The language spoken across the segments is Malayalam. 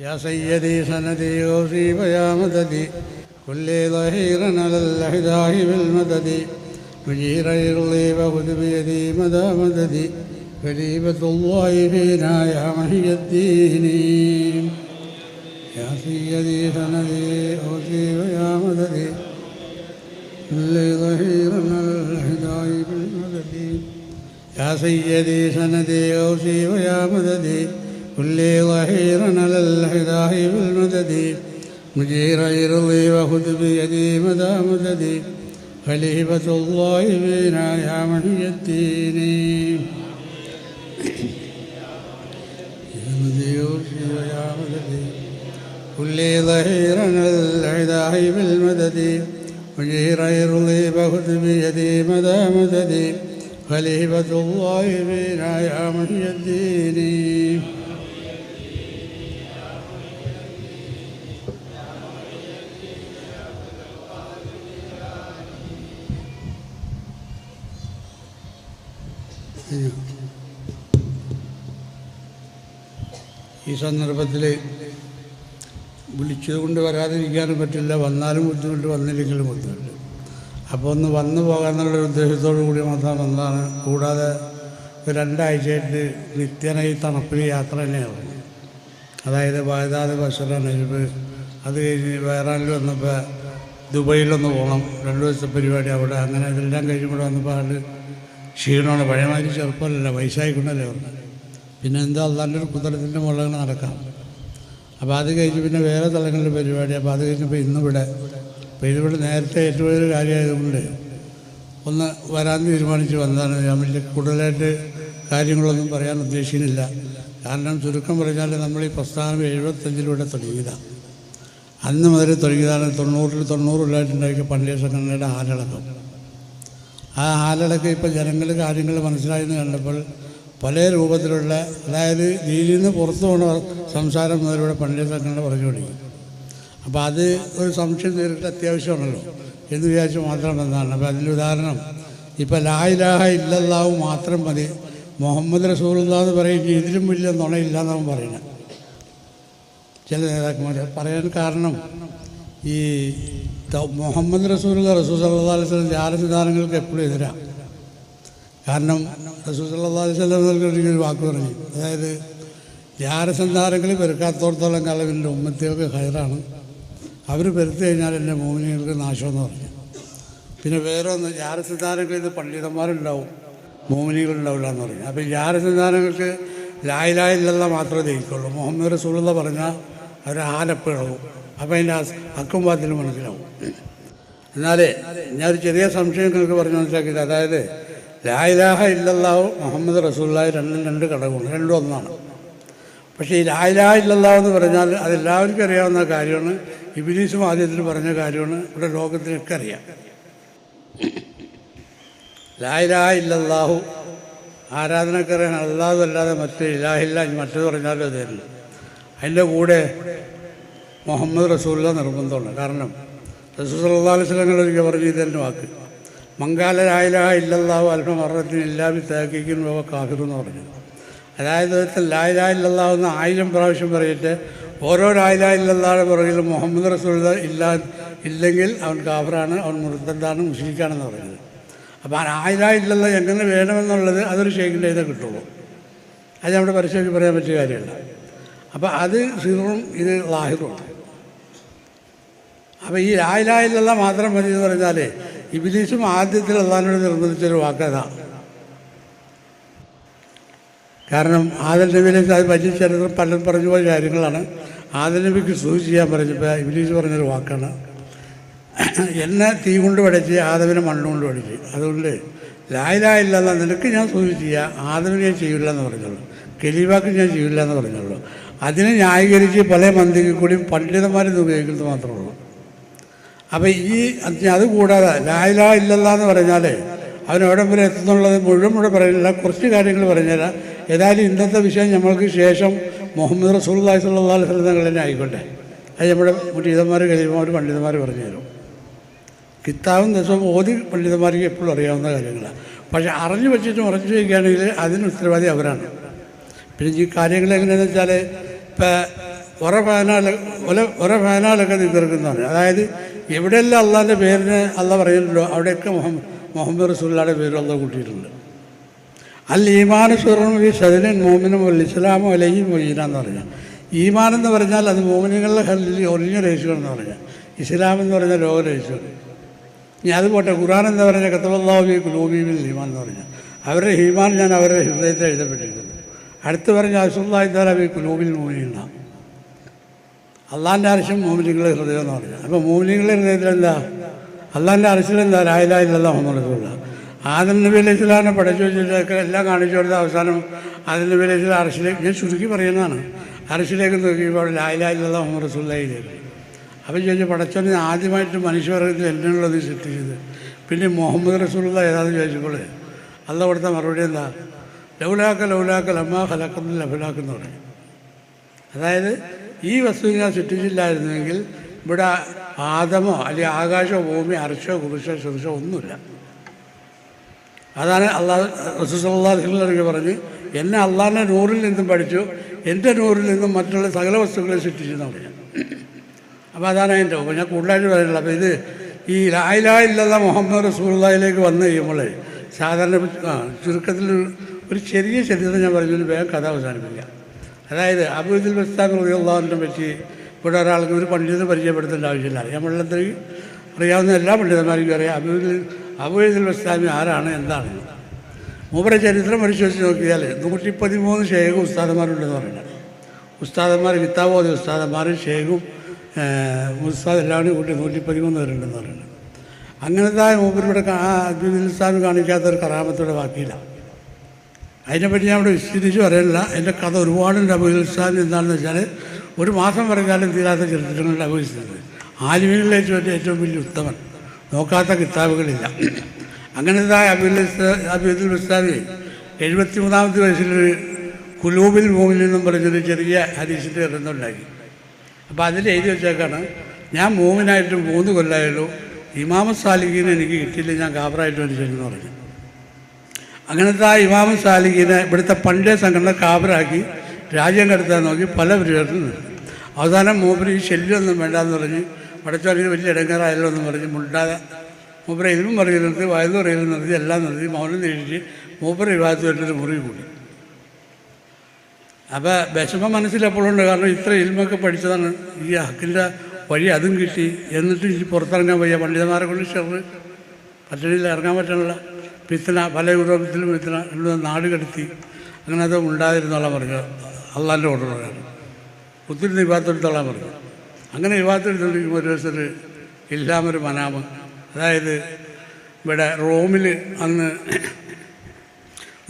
يا سيدي سندي غوثي ويا مددي كل ظهير على الأحداء بالمدد مجير يرضي وخذ بيدي مدى مددي. خليفة الله فينا يا محي الدين. يا سيدي سندي غوثي ويا مددي كل ظهير على الأحداء بالمدد يا سيدي سندي غوثي ويا مددي كل ظهير على الحذاء بالمدد مجير يرضي وخذ بيدي مدى مددي خليفة الله بنا يا محي الدين. يا مدي غوثي ويا مددي كل ظهير على الحذاء بالمدد مجير يرضي وخذ بيدي مدى مددي خليفة الله بنا يا محي الدين. ഈ സന്ദർഭത്തിൽ വിളിച്ചത് കൊണ്ട് വരാതിരിക്കാനും പറ്റില്ല. വന്നാലും ബുദ്ധിമുട്ട് വന്നില്ലെങ്കിലും ബുദ്ധിമുട്ട്. അപ്പോൾ ഒന്ന് വന്നു പോകാമെന്നുള്ളൊരു ഉദ്ദേശത്തോടു കൂടി മാത്രം വന്നതാണ്. കൂടാതെ രണ്ടാഴ്ചയായിട്ട് നിത്യന ഈ തണുപ്പിൽ യാത്ര തന്നെയാണ് അതായത് ബാഗ്ദാദ് ബഷറ അത് കഴിഞ്ഞ് വേറാനിൽ വന്നപ്പോൾ ദുബൈയിലൊന്ന് പോകണം രണ്ട് ദിവസത്തെ പരിപാടി അവിടെ. അങ്ങനെ ഇതെല്ലാം ഇവിടെ വന്നപ്പോൾ ആൾ ക്ഷീണമാണ്. പഴയമാതിരി ചെറുപ്പമല്ല വയസ്സായിക്കൊണ്ടല്ലേ പറഞ്ഞത് പിന്നെ എന്താ ഒരു കുതിരത്തിന്റെ മുകളിൽ നടക്കാം. അപ്പോൾ അത് കഴിഞ്ഞ് പിന്നെ വേറെ തലങ്ങളിൽ പരിപാടി. അപ്പോൾ അത് കഴിഞ്ഞപ്പോൾ ഇന്നിവിടെ അപ്പോൾ ഇതിവിടെ നേരത്തെ ഏറ്റവും വലിയൊരു കാര്യമായതുകൊണ്ട് ഒന്ന് വരാൻ തീരുമാനിച്ച് വന്നതാണ്. ഞാൻ വലിയ കൂടുതലായിട്ട് കാര്യങ്ങളൊന്നും പറയാൻ ഉദ്ദേശിക്കുന്നില്ല. കാരണം ചുരുക്കം പറഞ്ഞാൽ നമ്മൾ ഈ പ്രസ്ഥാനം എഴുപത്തഞ്ചിലൂടെ തുടങ്ങിയതാണ് അന്ന് മുതൽ തുടങ്ങിയതാണ് തൊണ്ണൂറിൽ തൊണ്ണൂറിലായിട്ടുണ്ടാക്കിയ പള്ളിയ സംഘടനയുടെ ആലടക്കം ആ ആലടക്കം ഇപ്പോൾ ജനങ്ങൾ കാര്യങ്ങൾ മനസ്സിലായെന്ന് കണ്ടപ്പോൾ പല രൂപത്തിലുള്ള അതായത് ദീനിൽ നിന്ന് പുറത്തു പോണ സംസാരം മുതലൂടെ പണ്ഡിത സംഘടന പറഞ്ഞു തുടങ്ങി. അപ്പോൾ അത് ഒരു സംശയം നേരിട്ട് അത്യാവശ്യമാണല്ലോ എന്ന് വിചാരിച്ച് മാത്രം വന്നതാണ്. അപ്പോൾ അതിന്റെ ഉദാഹരണം ഇപ്പോൾ ലായിലാഹ ഇല്ലല്ലാവും മാത്രം മതി മുഹമ്മദ് റസൂലുള്ള എന്ന് പറയുമ്പോൾ ഇതിലും വലിയ നുണയില്ല എന്നാണ് പറയുന്നത്. ചില നേതാക്കന്മാർ പറയാൻ കാരണം ഈ മുഹമ്മദ് റസൂൽ റസൂൽ സല്ലാ അലൈഹി സ്വലം ജാരസിദ്ധാനങ്ങൾക്ക് എപ്പോഴും എതിരാ. കാരണം റസൂൽ സല്ലാ സ്വലം ഒരു വാക്ക് പറഞ്ഞു. അതായത് ജാരസന്ധാനങ്ങൾ പെരുക്കാത്തോടത്തോളം കാലം എന്റെ ഉമ്മത്തെയൊക്കെ ഹൈറാണ് അവർ പെരുത്തു കഴിഞ്ഞാൽ എന്റെ മോമിനികൾക്ക് നാശമെന്ന് പറഞ്ഞു. പിന്നെ വേറെ ഒന്ന് ജാരസന്ധാനങ്ങൾ ഇത് പണ്ഡിതന്മാരുണ്ടാവും മോമിനികളുണ്ടാവില്ല എന്ന് പറഞ്ഞു. അപ്പോൾ ഈ ജാരസന്ധാനങ്ങൾക്ക് ലായിലായില്ല മാത്രമേ ജയിക്കുള്ളൂ. മുഹമ്മദ് റസൂലുള്ള പറഞ്ഞാൽ അവർ ആലപ്പിളവും അപ്പോൾ അതിന്റെ അക്കും പാത്തിലും മനസ്സിലാവും എന്നാലേ ഞാനൊരു ചെറിയ സംശയം നിങ്ങൾക്ക് പറഞ്ഞ് മനസ്സിലാക്കിയത് അതായത് ലായിലാഹ ഇല്ലല്ലാഹു മുഹമ്മദ് റസൂല്ലായി രണ്ടും രണ്ട് ഘടകമാണ് രണ്ടും ഒന്നാണ്. പക്ഷേ ഈ ലായിലാഹ ഇല്ലല്ലാഹു എന്ന് പറഞ്ഞാൽ അതെല്ലാവർക്കും അറിയാവുന്ന കാര്യമാണ്. ഇബിലീസും ആദ്യത്തിൽ പറഞ്ഞ കാര്യമാണ്. ഇവിടെ ലോകത്തിനൊക്കെ അറിയാം. ലായിലാഹ ഇല്ലല്ലാഹു ആരാധനക്കറിയാൻ അല്ലാതെ അല്ലാതെ മറ്റേ ഇലാഹില്ല മറ്റേത് പറഞ്ഞാലും അതേ അതിന്റെ കൂടെ മുഹമ്മദ് റസൂല്ല നിർബന്ധമാണ്. കാരണം റസൂൽ സല്ലാ അലൈഹി സ്വലങ്ങൾ ഒരിക്കൽ പറഞ്ഞു ഇതെന്റെ വാക്ക്. മങ്കാല ലായിലാഹ ഇല്ലല്ലാഹു അൽഫ മറത്തിന് ഇല്ലാബി തേക്കിക്കും ലോക കാഹിറു എന്ന് പറഞ്ഞു. അതായത് ലായിലാ ഇല്ലല്ലാഹു എന്ന് ആയിരം പ്രാവശ്യം പറയിട്ട് ഓരോ ലായിലാ ഇല്ലല്ലാടെ പുറകിൽ മുഹമ്മദ് റസൂൽ ഇല്ല ഇല്ലെങ്കിൽ അവൻ കാഫറാണ് അവൻ മുർദ്ദാണ് മുസ്ലിക്കാണെന്ന് പറഞ്ഞത്. അപ്പോൾ ആ ലായിലാ ഇല്ലല്ല എങ്ങനെ വേണമെന്നുള്ളത് അതൊരു ഷെയ്ഖിന്റെ ഇതേ കിട്ടുള്ളൂ. അത് നമ്മുടെ പരിശോധിച്ച് പറയാൻ പറ്റിയ കാര്യമല്ല. അപ്പോൾ അത് സിറും ഇത് ലാഹിറുമാണ് അപ്പോൾ ഈ ലായിലായില്ല മാത്രം മതി എന്ന് പറഞ്ഞാൽ ഇബിലീസും ആദ്യത്തിൽ അള്ളഹാനോട് നിർബന്ധിച്ചൊരു വാക്കഥ കാരണം ആദൽ നബിയിലേക്ക് അത് വലിയ ചരിത്രം പലരും പറഞ്ഞു പോയ കാര്യങ്ങളാണ്. ആദൽ നബിക്ക് സൂചി ചെയ്യാൻ പറഞ്ഞപ്പോൾ ഇബിലീസ് പറഞ്ഞൊരു വാക്കാണ്. എന്നെ തീ കൊണ്ട് പഠിച്ച് ആദവിനെ മണ്ണുകൊണ്ട് പഠിച്ച് അതുകൊണ്ട് ലായിലായില്ല നിനക്ക് ഞാൻ സൂചി ചെയ്യുക ആദവിനെ ഞാൻ ചെയ്യില്ല എന്ന് പറഞ്ഞുള്ളൂ കെലിവാക്ക് ഞാൻ ചെയ്യില്ല എന്ന് പറഞ്ഞുള്ളൂ അതിനെ ന്യായീകരിച്ച് പല മന്ദിക്ക് കൂടി പണ്ഡിതന്മാരിത് ഉപയോഗിക്കുന്നത് മാത്രമേ ഉള്ളൂ. അപ്പോൾ ഈ അത് കൂടാതെ ലായില ഇല്ലല്ല എന്ന് പറഞ്ഞാൽ അവൻ എവിടെ വരെ എത്തുന്നുള്ളത് മുഴുവൻ കൂടെ പറയുന്നില്ല. കുറച്ച് കാര്യങ്ങൾ പറഞ്ഞുതരാം. ഏതായാലും ഇന്നത്തെ വിഷയം നമ്മൾക്ക് ശേഷം മുഹമ്മദ് റസൂൽ അലൈഹി തങ്ങൾ തന്നെ ആയിക്കോട്ടെ. അത് നമ്മുടെ മുറ്റീതന്മാർ കഴിയുമ്പോൾ പണ്ഡിതന്മാർ പറഞ്ഞു തരും. കിത്താവും ദിവസവും ഓതി പണ്ഡിതന്മാർക്ക് എപ്പോഴും അറിയാവുന്ന കാര്യങ്ങളാണ്. പക്ഷെ അറിഞ്ഞു വെച്ചിട്ട് ഉറച്ചു വയ്ക്കുകയാണെങ്കിൽ അതിന് ഉത്തരവാദി അവരാണ്. പിന്നെ ഈ കാര്യങ്ങൾ എങ്ങനെയാണെന്ന് വെച്ചാൽ ഇപ്പം ഒറ ഫാനാൽ ഒല ഒറ ഫാനാലൊക്കെ നിന്നിറക്കുന്നതാണ് അതായത് എവിടെയെല്ലാം അള്ളാന്റെ പേരിന് അല്ല പറയുന്നുണ്ടോ? അവിടെയൊക്കെ മുഹമ്മദ് മുഹമ്മദ് റസൂല്ലാടെ പേര് അള്ള കൂട്ടിയിട്ടുണ്ട്. അൽ ഈമാൻ സുറും ഈ സദനൻ മോമിനും അല്ല ഇസ്ലാമോ അല്ലെങ്കിൽ മൊയ്യന എന്ന് പറഞ്ഞാൽ ഈമാൻ എന്ന് പറഞ്ഞാൽ അത് മോമിനുകളുടെ ഹല്ലിൽ ഒളിഞ്ഞ രഹസ്യം എന്ന് പറഞ്ഞാൽ ഇസ്ലാം എന്ന് പറഞ്ഞാൽ ലോക രഹസ്യം ഇനി അത് പോട്ടെ ഖുറാൻ എന്ന് പറഞ്ഞാൽ കത്തവല്ലാവി കുലൂബീമിൽ ഈമാൻ എന്ന് പറഞ്ഞാൽ അവരുടെ ഈമാൻ ഞാൻ അവരുടെ ഹൃദയത്തിൽ എഴുതപ്പെട്ടിരിക്കുന്നു. അടുത്ത് പറഞ്ഞ അസുല്ലായി താലാബി കുലൂബിൽ മോമിനില്ല അള്ളാന്റെ അരശം മോമിനികളുടെ ഹൃദയം എന്ന് പറഞ്ഞു അപ്പോൾ മോമിനികളുടെ ഹൃദയത്തിലെന്താ? അള്ളാന്റെ അരശിലെന്താ എന്താ? രായിലായില്ല ആദ്യം നബി പഠിച്ചു വെച്ചിട്ടൊക്കെ എല്ലാം കാണിച്ചു കൊടുത്ത അവസാനം ആദം നബി അലൈഹി ഞാൻ ചുരുക്കി പറയുന്നതാണ്. അരശിലേക്ക് നോക്കിയപ്പോൾ ലായിലായില്ല അപ്പോൾ അപ്പം ചോദിച്ചു പടച്ചോനെ ആദ്യമായിട്ട് മനുഷ്യവർഗത്തിൽ എന്നുള്ളത് സൃഷ്ടിച്ചത് പിന്നെ മുഹമ്മദ് റസൂലുള്ള ഏതാണെന്ന് ചോദിച്ചപ്പോൾ അല്ല കൊടുത്ത മറുപടി എന്താ? ലൗലാക്ക ലൗലാക്ക ലമ്മ ഹലക്കുന്ന ലഫലാക്കെന്ന് അതായത് ഈ വസ്തു ഞാൻ സൃഷ്ടിച്ചില്ലായിരുന്നെങ്കിൽ ഇവിടെ ആദമോ അല്ലെങ്കിൽ ആകാശമോ ഭൂമി അർശോ കുറിശോ ശുറിശോ ഒന്നുമില്ല. അതാണ് അള്ളാഹ് റസൂസല്ലാഹുലൊക്കെ പറഞ്ഞ് എന്നെ അള്ളാഹിന്റെ നൂറിൽ നിന്നും പഠിച്ചു എന്റെ നൂറിൽ നിന്നും മറ്റുള്ള സകല വസ്തുക്കളെ സൃഷ്ടിച്ചെന്ന് പറഞ്ഞു അപ്പോൾ അതാണ് എന്റെ അപ്പോൾ ഞാൻ കൂടുതലായിട്ട് പറയുന്നത്. അപ്പോൾ ഇത് ഈ ലായിലായില്ലാത്ത മുഹമ്മദ് റസൂള്ളയിലേക്ക് വന്നു കഴിയുമ്പോൾ സാധാരണ ചുരുക്കത്തിൽ ഒരു ചെറിയ ചരിത്രം ഞാൻ പറഞ്ഞു വേഗം കഥ അവസാനിപ്പിക്കാം. അതായത് അബൂദുൽ ബസ്താൻ റളിയല്ലാഹുവിനെ പറ്റി ഇവിടെ ഒരാൾക്ക് ഒരു പണ്ഡിതനെ പരിചയപ്പെടുത്തേണ്ട ആവശ്യമില്ല. വെള്ളത്തിൽ അറിയാവുന്ന എല്ലാ പണ്ഡിതന്മാർക്കും അറിയാം അബൂദുൽ അബൂദുൽ ബസ്താമി ആരാണ് എന്താണ്. മൂപ്പരെ ചരിത്രം പരിശോധിച്ച് നോക്കിയാൽ നൂറ്റി പതിമൂന്ന് ഷേഖ് ഉസ്താദന്മാരുണ്ടെന്ന് പറയുന്നത്. ഉസ്താദന്മാർ വിത്താബോധ ഉസ്താദന്മാർ ഷേഖും ഉസ്താദ് എല്ലാവരും കൂടി കൂട്ടി നൂറ്റി പതിമൂന്ന് പേരുണ്ടെന്ന് പറയുന്നത്. അങ്ങനത്തെ മൂപ്പരിവിടെ അബ്ദുൽ ഉസ്താദ് കാണിക്കാത്ത ഒരു കറാമത്തോടെ ബാക്കിയില്ല. അതിനെപ്പറ്റി ഞാൻ ഇവിടെ വിശദീകരിച്ച് പറയുന്നില്ല എന്റെ കഥ ഒരുപാടുണ്ട് അപകീർത്താൻ എന്താണെന്ന് വെച്ചാൽ ഒരു മാസം പറഞ്ഞാലും തീരാത്ത ചരിത്രങ്ങളുടെ അപേക്ഷിച്ചത് ആലിമികളിലെ ഏറ്റവും ഏറ്റവും വലിയ ഉത്തമൻ. നോക്കാത്ത കിതാബുകളില്ല. അങ്ങനത്തെ അബുദുൽ ഇസ്ലാമി എഴുപത്തി മൂന്നാമത്തെ വയസ്സിൽ കുലൂബിൽ മൂമിൽ നിന്നും പറഞ്ഞൊരു ചെറിയ ഹരീസിന്റെ ഇറന്നുണ്ടാക്കി അപ്പോൾ അതിൽ എഴുതി വെച്ചേക്കാണ്. ഞാൻ മൂമിനായിട്ട് മൂന്ന് കൊല്ലമായുള്ളൂ ഇമാമ സാലിഖീനെ എനിക്ക് കിട്ടിയില്ല. ഞാൻ കാബറായിട്ട് മരിച്ചെന്ന് പറഞ്ഞു. അങ്ങനത്തെ ആ ഇമാമ സാലിഖിനെ ഇവിടുത്തെ പണ്ടേ സംഘടന കാബറാക്കി രാജ്യം കടത്താൻ നോക്കി പല പരിപാടികളും അവസാനം മൂപ്പര് ഈ ശല്യമൊന്നും വേണ്ടാന്ന് പറഞ്ഞ് പടച്ചോലിന് വലിയ ഇടങ്ങാറായല്ലോ എന്ന് പറഞ്ഞ് മുണ്ടാതെ മൂപ്പര ഇതിലും പറയുന്നത് നിർത്തി വയതു പറയുന്നത് നിർത്തി എല്ലാം നിർത്തി മൗനം നേടിച്ച് മൂപ്പര വിവാഹത്തുമായിട്ടൊരു മുറി കൂടി. അപ്പോൾ വിഷമം മനസ്സിലെപ്പോഴുണ്ട് കാരണം ഇത്ര ഇൽമൊക്കെ പഠിച്ചതാണ് ഈ ഹക്കിന്റെ വഴി അതും കിട്ടി. എന്നിട്ട് ഈ പുറത്തിറങ്ങാൻ വയ്യ. പണ്ഡിതന്മാരെ കൊണ്ട് ഷെറ് പറ്റണില്ല ഇറങ്ങാൻ പറ്റണില്ല. പിത്തന പല യൂറോപ്യത്തിലും പിത്തന ഇവിടെ നാട് കടത്തി അങ്ങനെ അത് ഉണ്ടായിരുന്നുള്ള പറഞ്ഞു. അള്ളാന്റെ ഓർഡർ പറയാറ് ഒത്തിരി വിവാഹത്തെടുത്തോളാൻ പറഞ്ഞു. അങ്ങനെ വിവാഹത്തെടുത്തോണ്ടിരിക്കുമ്പോൾ ഒരു ദിവസം ഇല്ലാമൊരു മനാമ അതായത് ഇവിടെ റോമിൽ അന്ന്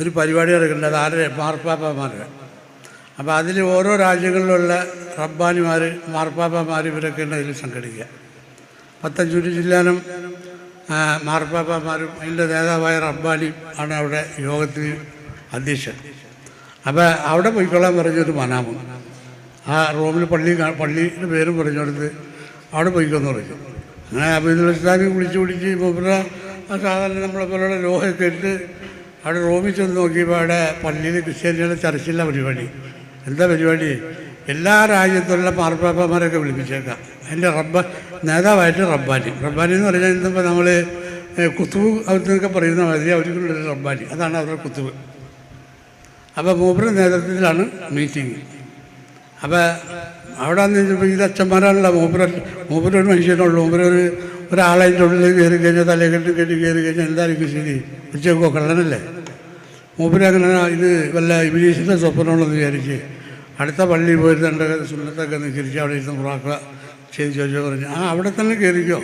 ഒരു പരിപാടി നടക്കുന്നുണ്ട്. അത് ആരുടെ? മാർപ്പാപ്പമാരുടെ. അപ്പോൾ അതിൽ ഓരോ രാജ്യങ്ങളിലുള്ള റബ്ബാനിമാർ മാർപ്പാപ്പമാർ ഇവരൊക്കെ ഉണ്ട് അതിൽ സംഘടിക്കുക. പത്തഞ്ചൂര് ജില്ലാനും മാർപ്പാപ്പമാരും അതിന്റെ നേതാവായ റബ്ബാലി ആണ് അവിടെ യോഗത്തിൽ അധ്യക്ഷൻ. അപ്പോൾ അവിടെ പോയിക്കൊള്ളാൻ പറഞ്ഞൊരു മനാമ. ആ റൂമിൽ പള്ളി പള്ളീന്റെ പേരും പറഞ്ഞുകൊടുത്ത് അവിടെ പോയിക്കൊന്ന് പറഞ്ഞു. അങ്ങനെ അബീദുൽ ഇസ്ലാമി വിളിച്ച് വിളിച്ച് ആ സാധാരണ നമ്മളെ പോലുള്ള ലോഹയൊക്കെ ഇട്ട് അവിടെ റൂമിൽ ചെന്ന് നോക്കിയപ്പോൾ അവിടെ പള്ളിയിൽ ക്രിസ്ത്യാനികളുടെ ചർച്ചില്ല പരിപാടി. എന്താ പരിപാടി? എല്ലാ രാജ്യത്തുള്ള മാർപ്പാപ്പമാരൊക്കെ വിളിപ്പിച്ചേക്കാം. അതിന്റെ റബ്ബ നേതാവായിട്ട് റബ്ബാനി. റബ്ബാനി എന്ന് പറഞ്ഞാൽ ഇന്നിപ്പോൾ നമ്മൾ കുത്തുബ് അവർക്ക് പറയുന്ന മാതിരി അവർക്കുള്ളൊരു റബ്ബാനി. അതാണ് അവരുടെ കുത്തുബ്. അപ്പോൾ മൂപ്പരുടെ നേതൃത്വത്തിലാണ് മീറ്റിംഗ്. അപ്പോൾ അവിടെ നിന്ന് കഴിഞ്ഞപ്പോൾ ഇത് അച്ഛന്മാരാണല്ലോ മൂപ്പര മൂപ്പര ഒരു മനുഷ്യനുള്ളൂ മൂപ്പര ഒരു ഒരാളതിന്റെ ഉള്ളിൽ കയറി കഴിഞ്ഞാൽ തലകെട്ട് കെട്ടി കയറി കഴിഞ്ഞാൽ എന്തായിരിക്കും ശരി ഉച്ചയ്ക്കോ കള്ളനല്ലേ? മൂപ്പര് അങ്ങനെ ഇത് വല്ല ഇംഗ്ലീഷിന്റെ സ്വപ്നമുള്ളെന്ന് വിചാരിച്ച് അടുത്ത പള്ളിയിൽ എന്റെ സുന്നത്തൊക്കെ നിസ്കരിച്ച് അവിടെ ഇരുന്ന് പ്രാർത്ഥ ചെയ്ത് ചോദിച്ചാൽ പറഞ്ഞു ആ അവിടെ തന്നെ കയറിക്കോ.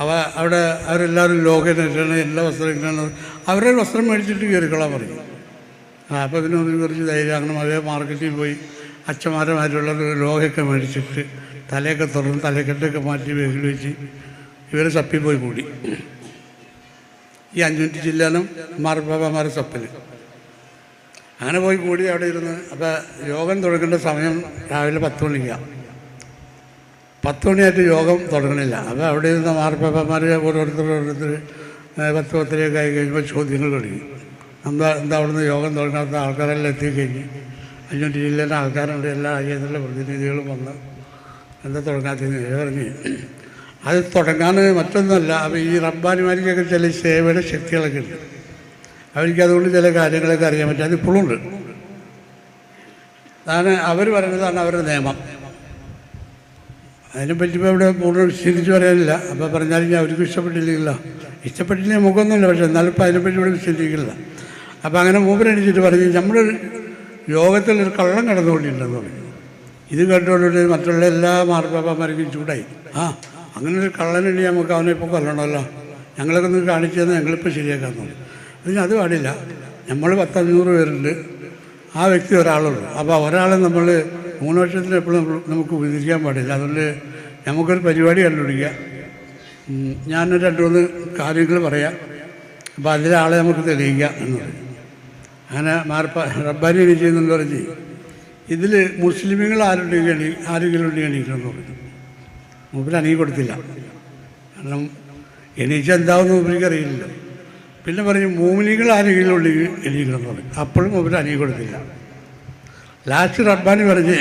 അവ അവിടെ അവരെല്ലാവരും ലോകനായിട്ടാണ് എല്ലാ വസ്ത്രങ്ങളാണ് അവരെ വസ്ത്രം മേടിച്ചിട്ട് കയറിക്കോളാൻ പറഞ്ഞു. ആ അപ്പോൾ ഒരു കുറച്ച് ധൈര്യം അങ്ങനെ അതേ മാർക്കറ്റിൽ പോയി അച്ഛന്മാരമാരുള്ള ലോകമൊക്കെ മേടിച്ചിട്ട് തലയൊക്കെ തുറന്ന് തലക്കെട്ടൊക്കെ മാറ്റി വേഗം വെച്ച് ഇവർ സപ്പിൽ പോയി കൂടി ഈ അഞ്ഞൂറ്റി ജില്ലാനും മാർപ്പാപ്പമാരെ സപ്പിൽ അങ്ങനെ പോയി കൂടി അവിടെ ഇരുന്ന് അപ്പോൾ യോഗം തുടങ്ങേണ്ട സമയം രാവിലെ പത്ത് മണിക്കാണ് പത്ത് മണിയായിട്ട് യോഗം തുടങ്ങണില്ല. അപ്പോൾ അവിടെ ഇരുന്ന മാർപ്പാപ്പന്മാർ ഓരോരുത്തർ ഓരോരുത്തർ പത്ത് പത്തരയൊക്കെ ആയി കഴിയുമ്പോൾ ചോദ്യങ്ങൾ തുടങ്ങി. എന്താ എന്താ അവിടുന്ന് യോഗം തുടങ്ങാത്ത ആൾക്കാരെല്ലാം എത്തിക്കഴിഞ്ഞ് അഞ്ഞൂറ്റി ജില്ലയിലെ ആൾക്കാരുണ്ട് എല്ലാ രാജ്യത്തിലെ പ്രതിനിധികളും വന്ന് എന്താ തുടങ്ങാത്തതെന്ന് പറഞ്ഞ്. അത് തുടങ്ങാൻ മറ്റൊന്നുമല്ല. അപ്പോൾ ഈ റബ്ബാനിമാർക്കൊക്കെ ചില സേവയുടെ ശക്തികളൊക്കെ ഉണ്ട്. അവർക്ക് അതുകൊണ്ട് ചില കാര്യങ്ങളൊക്കെ അറിയാൻ പറ്റും. അതിപ്പോഴും ഉണ്ട്. അതാണ് അവർ പറയുന്നതാണ് അവരുടെ നിയമം. അതിനെപ്പറ്റി ഇപ്പോൾ ഇവിടെ കൂടുതൽ വിശദീകരിച്ച് പറയാനില്ല. അപ്പോൾ പറഞ്ഞാലും ഞാൻ അവർക്ക് ഇഷ്ടപ്പെട്ടില്ലല്ലോ ഇഷ്ടപ്പെട്ടില്ല മുഖമൊന്നുമില്ല. പക്ഷേ എന്നാലും ഇപ്പം അതിനെപ്പറ്റി ഇവിടെ വിശദീകരിക്കില്ല അപ്പോൾ അങ്ങനെ മൂപ്പരടിച്ചിട്ട് പറഞ്ഞു നമ്മുടെ യോഗത്തിൽ ഒരു കള്ളം കടന്നുകൊണ്ടിട്ടുണ്ടെന്ന് പറഞ്ഞു. ഇത് കണ്ടുകൊണ്ടിട്ട് മറ്റുള്ള എല്ലാ മാർപ്പാപ്പന്മാർക്കും ചൂടായി. ആ അങ്ങനെ ഒരു കള്ളനുണ്ടെങ്കിൽ നമുക്ക് അവനെ ഇപ്പോൾ കൊല്ലണമല്ലോ. ഞങ്ങളൊക്കെ ഒന്ന് കാണിച്ചു തന്നാൽ ഞങ്ങളിപ്പോൾ ശരിയാക്കാൻ തോന്നി അതിന് അത് പാടില്ല നമ്മൾ പത്തഞ്ഞൂറ് പേരുണ്ട്. ആ വ്യക്തി ഒരാളുള്ളൂ അപ്പോൾ ഒരാളെ നമ്മൾ മൂന്ന് വർഷത്തിന് എപ്പോഴും നമുക്ക് ഉപയോഗിക്കാൻ പാടില്ല. അതുകൊണ്ട് നമുക്കൊരു പരിപാടി കണ്ടുപിടിക്കുക ഞാൻ രണ്ട് മൂന്ന് കാര്യങ്ങൾ പറയാം. അപ്പോൾ അതിലാളെ നമുക്ക് തെളിയിക്കാം എന്ന് പറയും. അങ്ങനെ മാർപ്പ റബ്ബാനി എണി ചെയ്യുന്നുണ്ട് പറഞ്ഞ് ഇതിൽ മുസ്ലിമുകൾ ആരുണ്ടെങ്കിൽ എണീ ആരെങ്കിലും ഉണ്ടെങ്കിൽ എണീക്കണമെന്ന് പറഞ്ഞു മൂപ്പര് അണീ കൊടുത്തില്ല. കാരണം എണീച്ച മൂപ്പിലേക്ക് മൂപ്പരിക്ക് അറിയില്ല പിന്നെ പറഞ്ഞു മൂമിനികൾ ആരെങ്കിലും എണീക്കണമെന്ന് പറഞ്ഞു. അപ്പോഴും അവർ അണീ കൊടുത്തില്ല. ലാസ്റ്റ് റബ്ബാനി പറഞ്ഞ്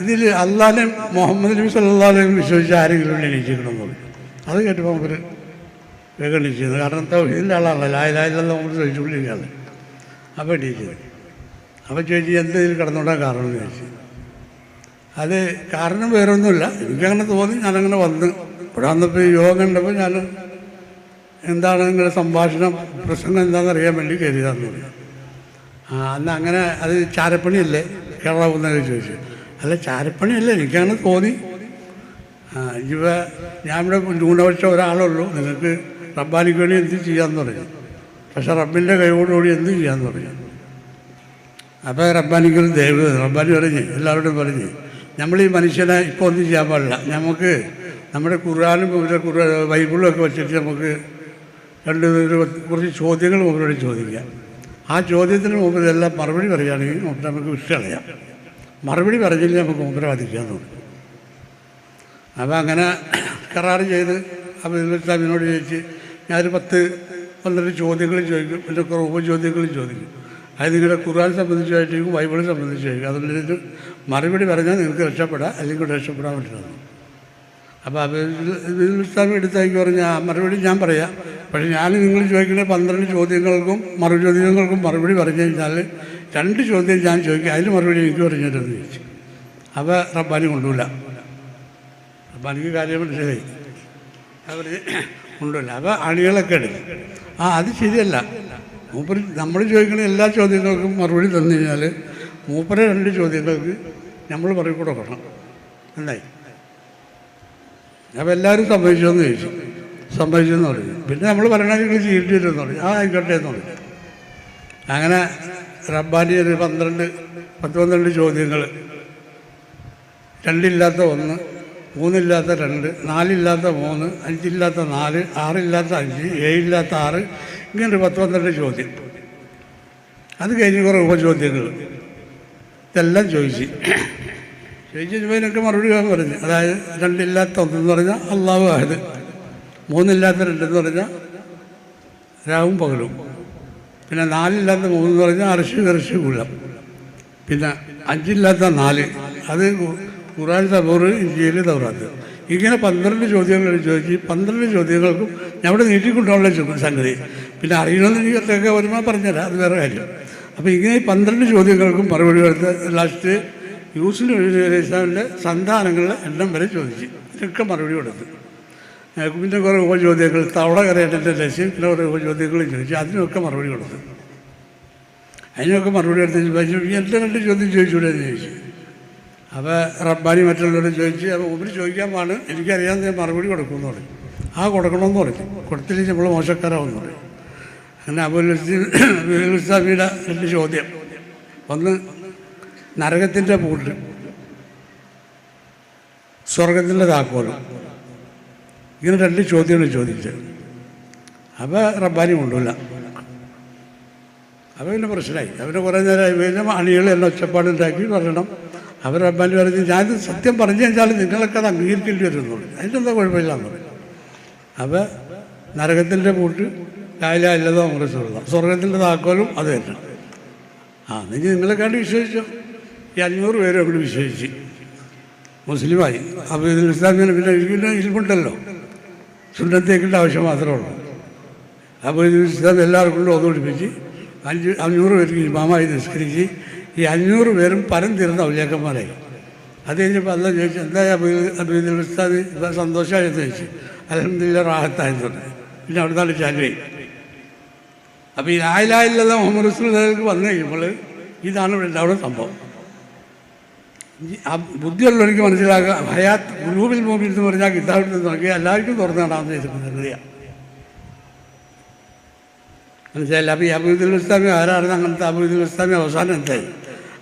ഇതിൽ അള്ളാനെ മുഹമ്മദ് നബി സല്ലാഹുലം വിശ്വസിച്ച് ആരെങ്കിലും ഉണ്ടെങ്കിൽ എണീച്ചിക്കണമെന്ന് പറഞ്ഞു. അത് കേട്ടപ്പോൾ അവർ വേഗം എണീച്ചത് കാരണം തൗഹീദിന്റെ ആളാണല്ലോ. ലായലായില്ലെന്ന് നമ്മൾ ചോദിച്ചുകൊണ്ടിരിക്കുകയാണ്. അപ്പോൾ എണീച്ചത് അപ്പോൾ ചോദിച്ചു എന്തെങ്കിലും കിടന്നുകൊണ്ടാൻ കാരണം? എന്ന് ചോദിച്ചു. അത് കാരണം വേറൊന്നുമില്ല. എനിക്കങ്ങനെ തോന്നി. ഞാനങ്ങനെ വന്ന്. ഇവിടെ വന്നപ്പോൾ യോഗം കണ്ടപ്പോൾ ഞാൻ എന്താണ് നിങ്ങളുടെ സംഭാഷണം? പ്രസംഗം എന്താണെന്ന് അറിയാൻ വേണ്ടി കരുതാന്ന് പറഞ്ഞു ആ അന്ന് അങ്ങനെ അത് ചാരപ്പണിയല്ലേ? കേരളമെന്നൊക്കെ ചോദിച്ചു. അല്ല ചാരപ്പണിയല്ലേ? എനിക്കങ്ങനെ തോന്നി. ഇവ ഞാൻ ഇവിടെ ന്യൂനപക്ഷം ഒരാളുള്ളൂ. നിങ്ങൾക്ക് റബ്ബാനിക്ക് വേണ്ടി എന്ത് ചെയ്യാന്ന് പറഞ്ഞു പക്ഷെ റബ്ബിന്റെ കൈയോടുകൂടി എന്ത് ചെയ്യാമെന്ന് പറഞ്ഞു അപ്പോൾ റബ്ബാനിക്കൊരു ദൈവം റബ്ബാനി പറഞ്ഞ് എല്ലാവരോടും പറഞ്ഞു നമ്മൾ ഈ മനുഷ്യനെ ഇപ്പോൾ ഒന്നും ചെയ്യാൻ പാടില്ല. നമുക്ക് നമ്മുടെ ഖുർആാനും ബൈബിളും ഒക്കെ വെച്ചിട്ട് നമുക്ക് രണ്ട് കുറച്ച് ചോദ്യങ്ങൾ മുമ്പിലൂടെ ചോദിക്കുക ആ ചോദ്യത്തിന് എല്ലാം മറുപടി പറയുകയാണെങ്കിൽ മുമ്പ് നമുക്ക് അറിയാം മറുപടി പറഞ്ഞില്ല നമുക്ക് മുമ്പിൽ വധിക്കാൻ തോന്നും അങ്ങനെ കരാർ ചെയ്ത് അബ്ദുൽസ്ലാമിനോട് ചോദിച്ച് ഞാനൊരു പത്ത് പന്ത്രണ്ട് ചോദ്യങ്ങൾ ചോദിക്കും പിന്നെ കുറേ ചോദ്യങ്ങൾ ചോദിക്കും. അത് നിങ്ങളുടെ ഖുർആൻ സംബന്ധിച്ചായിട്ടും ബൈബിളെ സംബന്ധിച്ചായിരിക്കും. അതുകൊണ്ട് മറുപടി പറഞ്ഞാൽ നിങ്ങൾക്ക് രക്ഷപ്പെടാം അല്ലെങ്കിൽ രക്ഷപ്പെടാൻ പറ്റുന്നത് അപ്പോൾ അത് ഇസ്ലാം എടുത്തേക്ക് പറഞ്ഞാൽ മറുപടി ഞാൻ പറയാം. പക്ഷേ ഞാൻ നിങ്ങൾ ചോദിക്കുന്ന പന്ത്രണ്ട് ചോദ്യങ്ങൾക്കും മറുപടി ചോദ്യങ്ങൾക്കും മറുപടി പറഞ്ഞു കഴിഞ്ഞാൽ രണ്ട് ചോദ്യം ഞാൻ ചോദിക്കും അതിന് മറുപടി എനിക്ക് പറഞ്ഞു ചോദിച്ചു അപ്പോൾ റബ്ബാനി കൊണ്ടുപോല റബ്ബാനിക്ക് കാര്യം മനസ്സിലായി. അവർ കൊണ്ടുപോല അപ്പോൾ അണികളൊക്കെ എടുക്കും. ആ അത് ശരിയല്ല. മൂപ്പർ നമ്മൾ ചോദിക്കുന്ന എല്ലാ ചോദ്യങ്ങൾക്കും മറുപടി തന്നു കഴിഞ്ഞാൽ മൂപ്പരെ രണ്ട് ചോദ്യങ്ങൾക്ക് നമ്മൾ മറുപടി കൊടുക്കണം. എന്തായി? അപ്പോൾ എല്ലാവരും സംഭവിച്ചതെന്ന് ചോദിച്ചു. സംഭവിച്ചെന്ന് പറഞ്ഞു. പിന്നെ നമ്മൾ പറയണത് നിങ്ങൾ ചെയ്യേണ്ടി വരുമെന്ന് പറഞ്ഞു. ആ ആയിക്കോട്ടെ എന്ന് പറഞ്ഞു. അങ്ങനെ റബ്ബാനി ഒരു പന്ത്രണ്ട് പത്ത് പന്ത്രണ്ട് ചോദ്യങ്ങൾ രണ്ടില്ലാത്ത ഒന്ന് മൂന്നില്ലാത്ത രണ്ട് നാലില്ലാത്ത മൂന്ന് അഞ്ചില്ലാത്ത നാല് ആറില്ലാത്ത അഞ്ച് ഏഴില്ലാത്ത ആറ് ഇങ്ങനെ ഒരു പത്ത് പന്ത്രണ്ട് ചോദ്യം. അത് കഴിഞ്ഞ് കുറേ ഉപചോദ്യങ്ങൾ ഇതെല്ലാം ചോദിച്ച്. ചോദിച്ചപ്പോൾ ജുബൈലൊക്കെ മറുപടി പറഞ്ഞു. അതായത് രണ്ടില്ലാത്ത ഒന്നെന്ന് പറഞ്ഞാൽ അള്ളാഹു ആയത് മൂന്നില്ലാത്ത രണ്ടെന്ന് പറഞ്ഞാൽ രാവും പകലും. പിന്നെ നാലില്ലാത്ത മൂന്നെന്ന് പറഞ്ഞാൽ അർഷ് കർഷ് കുലം പിന്നെ അഞ്ചില്ലാത്ത നാല്. അത് ഖുറാൻ തബൂറ് ഇന്ത്യയിൽ തൗറാത്ത്. ഇങ്ങനെ പന്ത്രണ്ട് ചോദ്യങ്ങൾ ചോദിച്ച് പന്ത്രണ്ട് ചോദ്യങ്ങൾക്കും ഞാൻ ഇവിടെ നീട്ടിക്കൊണ്ടുള്ള സംഗതി. പിന്നെ അറിയണമെന്ന് എനിക്കൊക്കെ വരുമ്പോൾ പറഞ്ഞുതരാം. അത് വേറെ കാര്യം. അപ്പോൾ ഇങ്ങനെ പന്ത്രണ്ട് ചോദ്യങ്ങൾക്കും മറുപടി കൊടുത്ത് ലാസ്റ്റ് അലൈഹി ഇസ്ലാമിന്റെ സന്താനങ്ങളുടെ എണ്ണം വരെ ചോദിച്ചു. ഇതൊക്കെ മറുപടി കൊടുത്തു. പിന്നെ കുറേ ഉപചോദ്യങ്ങൾ തവള കരയേണ്ടതിന്റെ ലക്ഷ്യം പിന്നെ കുറേ ഉപചോദ്യങ്ങളും ചോദിച്ചു. അതിനൊക്കെ മറുപടി കൊടുത്തു. അതിനൊക്കെ മറുപടി എടുത്ത് ചോദിച്ചു എന്റെ രണ്ട് ചോദ്യം ചോദിച്ചൂടെ എന്ന് ചോദിച്ചു. അപ്പോൾ റബ്ബാനി മറ്റുള്ളവരോട് ചോദിച്ച്. അപ്പോൾ ഉപരി ചോദിക്കാൻ പാണ് എനിക്കറിയാമെന്ന് ഞാൻ മറുപടി കൊടുക്കുമെന്ന് പറഞ്ഞു. ആ കൊടുക്കണമെന്ന് പറഞ്ഞു. കൊടുത്തില്ലെങ്കിൽ നമ്മൾ മോശക്കാരാവെന്ന് പറഞ്ഞു. അങ്ങനെ അബുൽ അബുൽ ഇസ്ലാമിയുടെ രണ്ട് ചോദ്യം. ഒന്ന് നരകത്തിന്റെ പൂട്ട് സ്വർഗത്തിന്റെ താക്കോലും. ഇങ്ങനെ രണ്ട് ചോദ്യങ്ങൾ ചോദിച്ചത് അപ്പോൾ റബ്ബാനി കൊണ്ടുമില്ല അപ്പോൾ പിന്നെ പ്രശ്നമായി. അവന് കുറേ നേരമായി. പിന്നെ എന്നെ ഒച്ചപ്പാടുണ്ടാക്കി പറയണം. അവർ റബ്ബാനി പറഞ്ഞു ഞാനിത് സത്യം പറഞ്ഞു കഴിഞ്ഞാൽ നിങ്ങളൊക്കെ അത് അംഗീകരിക്കേണ്ടി വരുന്നുള്ളൂ. അതിനെന്താ കുഴപ്പമില്ല എന്ന് പറയും. അപ്പോൾ നരകത്തിന്റെ പൂട്ട് കായല അല്ലതോ അമൃതസുള്ള സ്വർഗത്തിന്റെ താക്കോലും അത് തന്നെ. ആ നിങ്ങൾ നിങ്ങളെക്കാണ്ട് വിശ്വസിച്ചോ? ഈ അഞ്ഞൂറ് പേരും അവിടെ വിശ്വസിച്ച്. മുസ്ലിമായി. അപ്പോൾ ഇതിൽ ഇസ്ലാമിനെ പിന്നെ പിന്നെ ഇരിപ്പുണ്ടല്ലോ. സുന്നത്തേക്കിന്റെ ആവശ്യം മാത്രമേ ഉള്ളൂ. അപ്പോൾ ഇതിൽ ഇസ്ലാം എല്ലാവർക്കും കൊണ്ട് ഒന്നുപിടിപ്പിച്ച് അഞ്ച് അഞ്ഞൂറ് പേർക്ക് ഇമാമായി നിസ്കരിച്ച് ഈ അഞ്ഞൂറ് പേരും പരം തീർന്ന ഔലിയാക്കന്മാരായി. അത് കഴിഞ്ഞപ്പോൾ അല്ല ചോദിച്ചു എന്താ അബീദുൽ ഉസ്താദ് സന്തോഷമായെന്ന് ചോദിച്ചു അലഹമില്ല റാഹത്തായെന്ന് പറഞ്ഞു. പിന്നെ അവിടെ നിന്നാണ് ചാലുവായി അപ്പോൾ ഈ ആയിലായില്ലാതെ മുഹമ്മദ് റസൂലിലേക്ക് വന്നു കഴിയുമ്പോൾ ഇതാണ് ഇവിടെ ഉണ്ടാവുന്ന സംഭവം. ആ ബുദ്ധിയുള്ളവർക്ക് മനസ്സിലാക്കുക. ഹയാത്ത് ഗ്രൂപ്പിൽ മൂവിൽ എന്ന് പറഞ്ഞാൽ കിതാബിൽ നിന്ന് നോക്കിയാൽ എല്ലാവർക്കും തുറന്നു കാണാമെന്ന് ചോദിക്കുന്നത് മനസ്സിലായില്ല? അപ്പോൾ ഈ അബൂദുൽ ഇസ്ലാമി ആരാണ് അങ്ങനത്തെ ഇസ്ലാമി അവസാനം എന്തായി?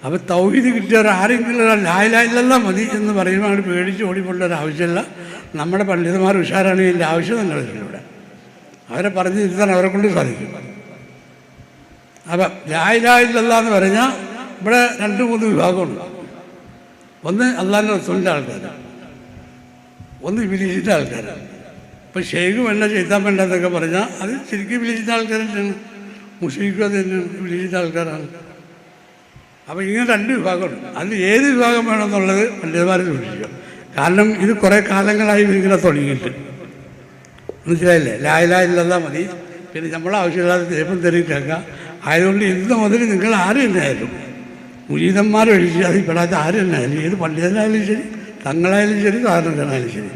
അപ്പോൾ തൗഹീദ് കിട്ടിയവർ ആരെങ്കിലും ലായിലായില്ലെല്ലാം മതി എന്ന് പറയുമ്പോൾ അങ്ങോട്ട് പേടിച്ച് ഓടിപ്പോണ്ട ഒരു ആവശ്യമില്ല. നമ്മുടെ പണ്ഡിതന്മാർ ഉഷാറാണ് ഇതിന്റെ ആവശ്യം തന്നെ ഇവിടെ അവരെ പറഞ്ഞ് ഇരുത്താൻ അവരെ കൊണ്ട് സാധിക്കും. അപ്പം ലായിലായില്ല എന്ന് പറഞ്ഞാൽ ഇവിടെ രണ്ട് മൂന്ന് വിഭാഗമുണ്ട്. ഒന്ന് അള്ളാഹിന്റെ റസൂലിന്റെ ആൾക്കാർ ഒന്ന് വിലീസിന്റെ ആൾക്കാർ ഇപ്പം ഷെയ്ഖ് വേണ്ട ചെയ്താൽ വേണ്ട എന്നൊക്കെ പറഞ്ഞാൽ അത് ശരിക്കും വിലീസിന്റെ ആൾക്കാർ തന്നെയാണ്. മുസ്ലിക്കും അത് തന്നെയാണ് വിലീസിന്റെ ആൾക്കാരാണ്. അപ്പോൾ ഇങ്ങനെ രണ്ട് വിഭാഗമുണ്ട്. അതിൽ ഏത് വിഭാഗം വേണമെന്നുള്ളത് പണ്ഡിതന്മാരെ സൂക്ഷിക്കും കാരണം ഇത് കുറേ കാലങ്ങളായി ഇങ്ങനെ തുടങ്ങിയിട്ട്. മനസ്സിലായില്ലേ? ലായലായില്ലാ മതി. പിന്നെ നമ്മളെ ആവശ്യമില്ലാതെ ദൈവം തരും കേൾക്കാം. ആയതുകൊണ്ട് ഇന്ന് മുതൽ നിങ്ങൾ ആരും തന്നെ ഒഴിച്ച് അതിൽ പെടാത്ത ആര് തന്നെ ആയാലും ഏത് പണ്ഡിതനായാലും ശരി തങ്ങളായാലും ശരി സാധാരണക്കാരായാലും ശരി.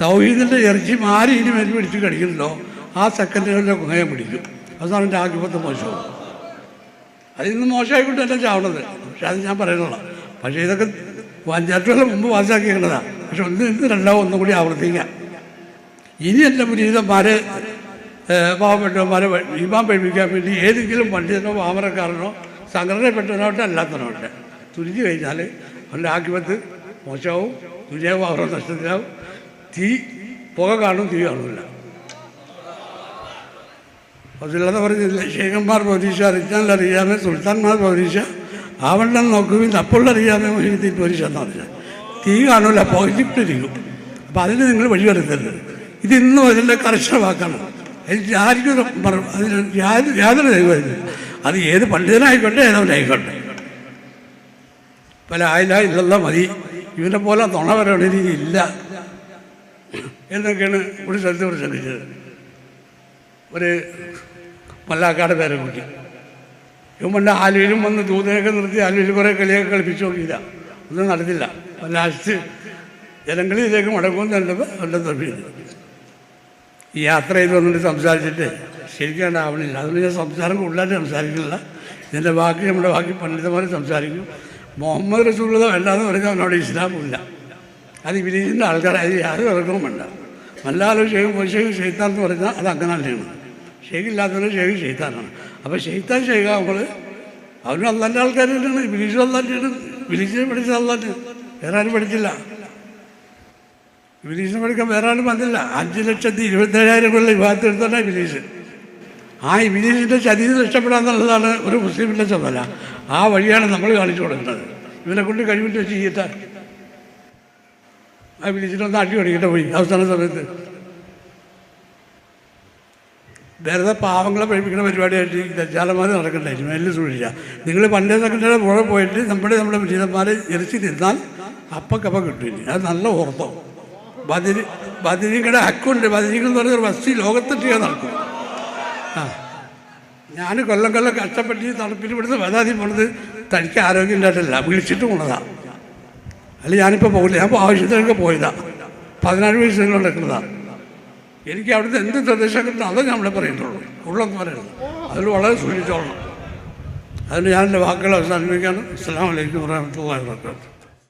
തൗഹീദിന്റെ ഇറച്ചി മാറി ഇനി മേൽ പിടിച്ച് കഴിക്കുന്നുണ്ടോ ആ സെക്കൻഡുകളിലെ കുഹയം പിടിക്കും. അവസാനം ആക്കിപ്പത്ത് മോശവും അതിൽ നിന്ന് മോശമായിക്കൊണ്ട് തന്നെ ചാവണത്. പക്ഷെ അത് ഞാൻ പറയുന്നില്ല പക്ഷേ ഇതൊക്കെ പഞ്ചായത്തുകളുടെ മുമ്പ് പാസ്സാക്കിയേണ്ടതാണ് പക്ഷെ ഒന്ന് ഇന്ന് രണ്ടാവും ഒന്നും കൂടി ആവർത്തിക്കാം. ഇനി എന്റെ പുരീതന്മാരെ പാവപ്പെട്ടവന്മാരെ ഇമാൻ പഠിപ്പിക്കാൻ വേണ്ടി ഏതെങ്കിലും പണ്ഡിതനോ പാമരക്കാരനോ സംഘടനപ്പെട്ടവനോട്ട് അല്ലാത്തവനോട്ടെ തുരിഞ്ഞു കഴിഞ്ഞാൽ അവന്റെ ആക്കിപത്ത് മോശമാവും തുരിയാവും അവരുടെ നഷ്ടത്തിലാവും. തീ പുക കാണും തീ കാണില്ല അതില്ലാതെ പറഞ്ഞില്ല ശേഖന്മാർ പ്രതീക്ഷ അറിയിച്ചാൽ അറിയാമേ സുൽത്താൻമാർ പ്രതീക്ഷ ആവണ്ണം നോക്കുകയും അപ്പോൾ അറിയാമേ മൊഹീദ്ദീൻ പ്രതീക്ഷ എന്ന് പറഞ്ഞാൽ തീ കാണില്ല പോയിട്ടിരിക്കും അപ്പം അതിന് നിങ്ങൾ വഴിവരുത്തരുത് ഇതിന്നും അതിന്റെ കർശനമാക്കണം. അതിൽ ആർക്കും മറ- അതിന് യാതൊരു യാതൊരു ദൈവമില്ല അത് ഏത് പണ്ഡിതനായിക്കോട്ടെ ഏതവനായിക്കോട്ടെ പല ആയില്ല ഇല്ലല്ല മതി. ഇവനെ പോലെ നുണ രീതി ഇല്ല. എന്നൊക്കെയാണ് ഒരു സ്ഥലത്ത് പ്രസംഗിച്ചത്. ഒരു മല്ലാക്കാട് പേരെ കുട്ടി. ഇവന്റെ ആലുവിലും വന്ന് ദൂതനൊക്കെ നിർത്തി ആലുവിൽ കുറേ കളിയൊക്കെ കളിപ്പിച്ചു നോക്കിയില്ല. ഒന്നും നടന്നില്ല ലാസ്റ്റ് ജനങ്ങളിലേക്ക് മടങ്ങുമെന്ന് കണ്ടപ്പോൾ അവരുടെ തമ്മിൽ ഈ യാത്ര ചെയ്ത് വന്നിട്ട് സംസാരിച്ചിട്ട് ശരിക്കും ആവണില്ല. അതുകൊണ്ട് ഞാൻ സംസാരം കൂടുതലായിട്ട് സംസാരിക്കുന്നില്ല ഇതിന്റെ ബാക്കി നമ്മുടെ ബാക്കി പണ്ഡിതന്മാർ സംസാരിക്കും. മുഹമ്മദ് റസൂള്ള വേണ്ടാന്ന് പറഞ്ഞാൽ അവനോട് ഇസ്ലാമില്ല. അത് വിലീജിന്റെ ആൾക്കാരായി യാതൊരു ഇറക്കവും വേണ്ട. മല്ലാലോ ഷെയ്ഖ് ഷെയ്ഖ് ഷെയ്ത്താൻ എന്ന് പറഞ്ഞാൽ അത് അങ്ങനെ തന്നെയാണ് ഷെയ്ഖ് ഇല്ലാത്തവരെ ഷെയ്ഖ് ഷെയ്ത്താനാണ്. അപ്പോൾ ഷെയ്ത്താൻ ഷെയ്ഖാകുമ്പോൾ അവനും അള്ളാന്റെ ആൾക്കാർ തന്നെയാണ് വിനീഷ് അല്ലാണ്ടാണ് വിനീഷിനെ പഠിച്ചത് അല്ലാണ്ട് വേറെ ആരും പഠിച്ചില്ല. വിനീഷിനെ പഠിക്കാൻ വേറെ ആരും വന്നില്ല. അഞ്ച് ലക്ഷത്തി ഇരുപത്തേഴായിരം കൊല്ലം വിഭാഗത്തിൽ തന്നെ വിലീസ് ആ ഇബിലീസിന്റെ ചരിത്രം രക്ഷപ്പെടാന്നുള്ളതാണ് ഒരു മുസ്ലിമിന്റെ ചുമതല. ആ വഴിയാണ് നമ്മൾ കാണിച്ചു കൊടുക്കുന്നത്. ഇവനെ കൊണ്ട് കഴിവിന്റെ ചെയ്യത്ത ആ വിളിച്ചിട്ടൊന്ന് അടി പഠിക്കട്ടെ പോയി അവസാന സമയത്ത്. വെറുതെ പാവങ്ങളെ പഠിപ്പിക്കുന്ന പരിപാടിയായിട്ട് ഈ ദജ്ജാലന്മാർ നടക്കണ്ടായിരുന്നു എല്ലാം സൂക്ഷിക്കുക. നിങ്ങൾ പണ്ടേ സെക്കൻഡറി പുഴ പോയിട്ട് നമ്മുടെ നമ്മുടെ വിജയന്മാരെ ഇറച്ചി തിന്നാൽ അപ്പക്കപ്പ കിട്ടും. അത് നല്ല ഓർത്തോ ബദിരി ബദിരിക്കടെ ഹക്കുണ്ട്. ബദിരികൾ എന്ന് പറഞ്ഞൊരു വസ്തി ചെയ്യാൻ നടക്കും. ഞാൻ കൊല്ലം കൊല്ലം കഷ്ടപ്പെട്ട് തണുപ്പിൽ ഇവിടുന്ന് വരാതി പോണത് തനിക്ക് ആരോഗ്യം ഉണ്ടായിട്ടില്ല വിളിച്ചിട്ട് പോണതാണ് അല്ല ഞാനിപ്പോൾ പോകില്ല ഞാൻ ആവശ്യത്തിനൊക്കെ പോയതാ. പതിനാറ് വയസ്സിൽ നടക്കുന്നതാണ് എനിക്ക് അവിടുത്തെ എന്ത് നിർദ്ദേശം കിട്ടണം അതേ ഞാൻ പറയുന്നുള്ളൂ. ഉള്ളെന്ന് പറയുന്നത് അതിൽ വളരെ സൂക്ഷിച്ചോളണം. അതിന് ഞാൻ എന്റെ വാക്കുകൾ അവസാനിപ്പിക്കാണ് അസ്സാം വലൈക്കും വാഹമത്തല്ലാ വാബർക്കാത്തു